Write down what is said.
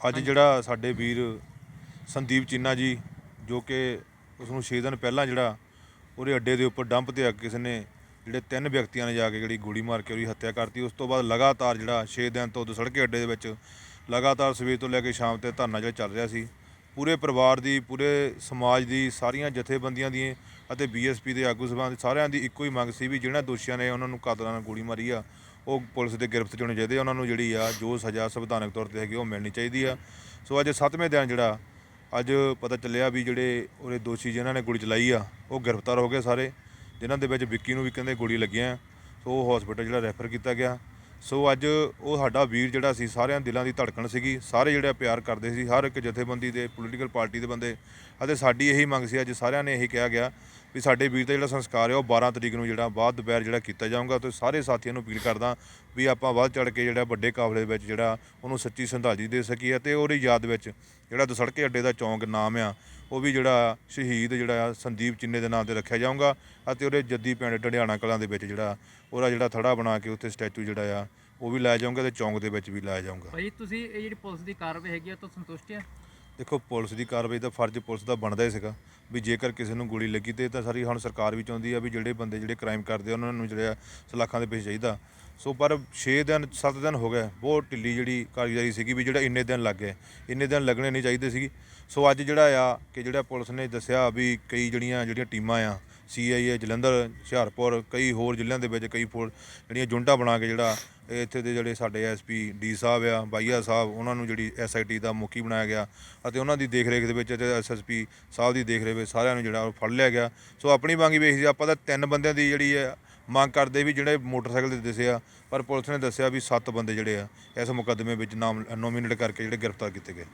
ਅੱਜ ਜਿਹੜਾ ਸਾਡੇ ਵੀਰ ਸੰਦੀਪ ਚੀਨਾ ਜੀ ਜੋ ਕਿ ਉਸ ਨੂੰ 6 ਦਿਨ ਪਹਿਲਾਂ ਜਿਹੜਾ ਉਹਦੇ ਅੱਡੇ ਦੇ ਉੱਪਰ ਡੰਪ ਤੇ ਆ ਕੇ ਕਿਸੇ ਨੇ ਜਿਹੜੇ ਤਿੰਨ ਵਿਅਕਤੀਆਂ ਨੇ ਜਾ ਕੇ ਜਿਹੜੀ ਗੋਲੀ ਮਾਰ ਕੇ ਉਹਦੀ ਹੱਤਿਆ ਕਰਤੀ। ਉਸ ਤੋਂ ਬਾਅਦ ਲਗਾਤਾਰ ਜਿਹੜਾ 6 ਦਿਨ ਤੋਂ ਸੜਕੇ ਅੱਡੇ ਦੇ ਵਿੱਚ ਲਗਾਤਾਰ ਸਵੇਰ ਤੋਂ ਲੈ ਕੇ ਸ਼ਾਮ ਤੇ ਧਰਨਾ ਜਿਹੜਾ ਚੱਲ ਰਿਹਾ ਸੀ। ਪੂਰੇ ਪਰਿਵਾਰ ਦੀ ਪੂਰੇ ਸਮਾਜ ਦੀ ਸਾਰੀਆਂ ਜਥੇਬੰਦੀਆਂ ਦੀ ਅਤੇ ਬੀਐਸਪੀ ਦੇ ਆਗੂ ਸਭਾ ਦੀ ਸਾਰਿਆਂ ਦੀ ਇੱਕੋ ਹੀ ਮੰਗ ਸੀ ਵੀ ਜਿਹੜਾ ਦੋਸ਼ੀਆਂ ਨੇ ਉਹਨਾਂ ਨੂੰ ਕਾਤਲਾਂ ਨਾਲ ਗੋਲੀ ਮਾਰੀ ਆ ਉਹ ਪੁਲਿਸ ਦੇ ਗ੍ਰਿਫਤ 'ਚ ਹੋਣੇ ਚਾਹੀਦੇ ਆ। ਉਹਨਾਂ ਨੂੰ ਜਿਹੜੀ ਆ, ਜੋ ਸਜ਼ਾ ਸੰਵਿਧਾਨਕ ਤੌਰ ਤੇ ਹੈਗੀ ਉਹ ਮਿਲਣੀ ਚਾਹੀਦੀ ਆ। ਸੋ ਅੱਜ ਸੱਤਵੇਂ ਦਿਨ ਜਿਹੜਾ, ਅੱਜ ਪਤਾ ਚੱਲਿਆ ਵੀ ਜਿਹੜੇ ਉਹਦੇ ਦੋਸ਼ੀ ਜਿਨ੍ਹਾਂ ਨੇ ਗੋਲੀ ਚਲਾਈ ਆ, ਉਹ ਗ੍ਰਿਫਤਾਰ ਹੋ ਗਏ ਸਾਰੇ। ਜਿਨ੍ਹਾਂ ਦੇ ਵਿੱਚ ਵਿੱਕੀ ਨੂੰ ਵੀ ਕਹਿੰਦੇ ਗੋਲੀ ਲੱਗੀਆਂ। ਸੋ ਉਹ ਹਸਪੀਟਲ ਜਿਹੜਾ ਰੈਫਰ ਕੀਤਾ ਗਿਆ। ਸੋ ਅੱਜ ਉਹ ਸਾਡਾ ਵੀਰ ਜਿਹੜਾ ਸੀ, ਸਾਰਿਆਂ ਦਿਲਾਂ ਦੀ ਧੜਕਣ ਸੀਗੀ। ਸਾਰੇ ਜਿਹੜੇ ਪਿਆਰ ਕਰਦੇ ਸੀ, ਹਰ ਇੱਕ ਜਥੇਬੰਦੀ ਦੇ ਪੋਲੀਟੀਕਲ ਪਾਰਟੀ ਦੇ ਬੰਦੇ। ਅਤੇ ਸਾਡੀ ਇਹੀ ਮੰਗ ਸੀ, ਅੱਜ ਸਾਰਿਆਂ ਨੇ ਇਹੀ ਕਿਹਾ ਗਿਆ ਵੀ ਸਾਡੇ ਵੀਰ ਦਾ ਜਿਹੜਾ ਸੰਸਕਾਰ ਹੈ, ਉਹ 12 ਤਰੀਕ ਨੂੰ ਜਿਹੜਾ ਬਾਅਦ ਦੁਪਹਿਰ ਜਿਹੜਾ ਕੀਤਾ ਜਾਊਗਾ, ਤੇ ਸਾਰੇ ਸਾਥੀਆਂ ਨੂੰ ਅਪੀਲ ਕਰਦਾ ਵੀ ਆਪਾਂ ਵੱਧ ਚੜ ਕੇ ਜਿਹੜਾ ਵੱਡੇ ਕਾਫਲੇ ਵਿੱਚ ਜਿਹੜਾ ਉਹਨੂੰ ਸੱਚੀ ਸ਼ਰਧਾਂਜਲੀ ਦੇ ਸਕੀਏ ਤੇ ਉਹਦੀ ਯਾਦ ਵਿੱਚ ਜਿਹੜਾ ਦਸੜਕੇ ਅੱਡੇ ਦਾ ਚੌਂਕ ਨਾਮ ਆ, ਉਹ ਵੀ ਜਿਹੜਾ ਸ਼ਹੀਦ ਜਿਹੜਾ ਆ ਸੰਦੀਪ ਚਿੰਨੇ ਦੇ ਨਾਮ ਤੇ ਰੱਖਿਆ ਜਾਊਗਾ ਅਤੇ ਉਹਦੇ ਜੱਦੀ ਪਿੰਡ ਢੰਡਿਆਣਾ ਕਲਾਂ ਦੇ ਵਿੱਚ ਜਿਹੜਾ ਉਹਦਾ ਜਿਹੜਾ ਥੜਾ ਬਣਾ ਕੇ ਉੱਥੇ ਸਟੈਚੂ ਜਿਹੜਾ ਆ, ਉਹ ਵੀ ਲਾਇਆ ਜਾਊਗਾ ਤੇ ਚੌਂਕ ਦੇ ਵਿੱਚ ਵੀ ਲਾਇਆ ਜਾਊਗਾ। ਭਾਈ, ਤੁਸੀਂ ਇਹ ਜਿਹੜੀ ਪੁਲਿਸ ਦੀ ਕਾਰਵਾਈ ਹੈਗੀ ਆ ਤੋਂ ਸੰਤੁਸ਼ਟ ਆ? ਦੇਖੋ ਪੁਲਿਸ ਦੀ ਕਾਰਵਾਈ ਦਾ ਫਰਜ਼ ਪੁਲਿਸ ਦਾ ਬਣਦਾ ਹੀ ਸੀਗਾ ਵੀ ਜੇਕਰ ਕਿਸੇ ਨੂੰ ਗੋਲੀ ਲੱਗੀ ਤੇ ਤਾਂ ਸਾਰੀ ਹੁਣ ਸਰਕਾਰ ਵੀ ਚਾਹੁੰਦੀ ਆ ਵੀ ਜਿਹੜੇ ਬੰਦੇ ਜਿਹੜੇ ਕ੍ਰਾਈਮ ਕਰਦੇ ਆ, ਉਹਨਾਂ ਨੂੰ ਜਿਹੜਾ ਸਲਾਖਾਂ ਦੇ ਪਿੱਛੇ ਚਾਹੀਦਾ। ਸੋ ਪਰ 6 ਦਿਨ 7 ਦਿਨ ਹੋ ਗਏ ਬਹੁਤ ਢਿੱਲੀ ਜਿਹੜੀ ਕਾਰਗੁਜ਼ਾਰੀ ਸੀਗੀ ਵੀ ਜਿਹੜਾ ਇੰਨੇ ਦਿਨ ਲੱਗ ਗਏ ਇੰਨੇ ਦਿਨ ਲੱਗਣੇ ਨਹੀਂ ਚਾਹੀਦੇ ਸੀ ਸੋ ਅੱਜ ਜਿਹੜਾ ਆ ਕਿ ਜਿਹੜਾ ਪੁਲਿਸ ਨੇ ਦੱਸਿਆ ਵੀ ਕਈ ਜਿਹੜੀਆਂ ਜਿਹੜੀਆਂ ਟੀਮਾਂ ਆ ਸੀਆਈਏ ਜਲੰਧਰ, ਹੁਸ਼ਿਆਰਪੁਰ, ਕਈ ਹੋਰ ਜ਼ਿਲ੍ਹਿਆਂ ਦੇ ਵਿੱਚ ਕਈ ਫੋਰ ਜਿਹੜੀਆਂ ਜੁੰਟਾ ਬਣਾ ਕੇ ਜਿਹੜਾ ਇੱਥੇ ਦੇ ਜਿਹੜੇ ਸਾਡੇ ਐਸਪੀ ਡੀ ਸਾਹਿਬ ਆ ਬਾਈਆ ਸਾਹਿਬ, ਉਹਨਾਂ ਨੂੰ ਜਿਹੜੀ ਐਸਆਈਟੀ ਦਾ ਮੁਖੀ ਬਣਾਇਆ ਗਿਆ ਅਤੇ ਉਹਨਾਂ ਦੀ ਦੇਖਰੇਖ ਦੇ ਵਿੱਚ ਤੇ ਐਸਐਸਪੀ ਸਾਹਿਬ ਦੀ ਦੇਖਰੇਖ ਵਿੱਚ ਸਾਰਿਆਂ ਨੂੰ ਜਿਹੜਾ ਉਹ ਫੜ ਲਿਆ ਗਿਆ। ਸੋ ਆਪਣੀ ਮੰਗ ਵੀ ਇਹੀ ਸੀ, ਆਪਾਂ ਤਾਂ ਤਿੰਨ ਬੰਦਿਆਂ ਦੀ ਜਿਹੜੀ ਹੈ ਮੰਗ ਕਰਦੇ ਵੀ ਜਿਹੜੇ ਮੋਟਰਸਾਈਕਲ ਤੇ ਦਿਸੇ ਆ, ਪਰ ਪੁਲਿਸ ਨੇ ਦੱਸਿਆ ਵੀ ਸੱਤ ਬੰਦੇ ਜਿਹੜੇ ਆ ਇਸ ਮੁਕੱਦਮੇ ਵਿੱਚ ਨਾਮ ਨੋਮੀਨੇਟ ਕਰਕੇ ਜਿਹੜੇ ਗ੍ਰਿਫਤਾਰ ਕੀਤੇ ਗਏ।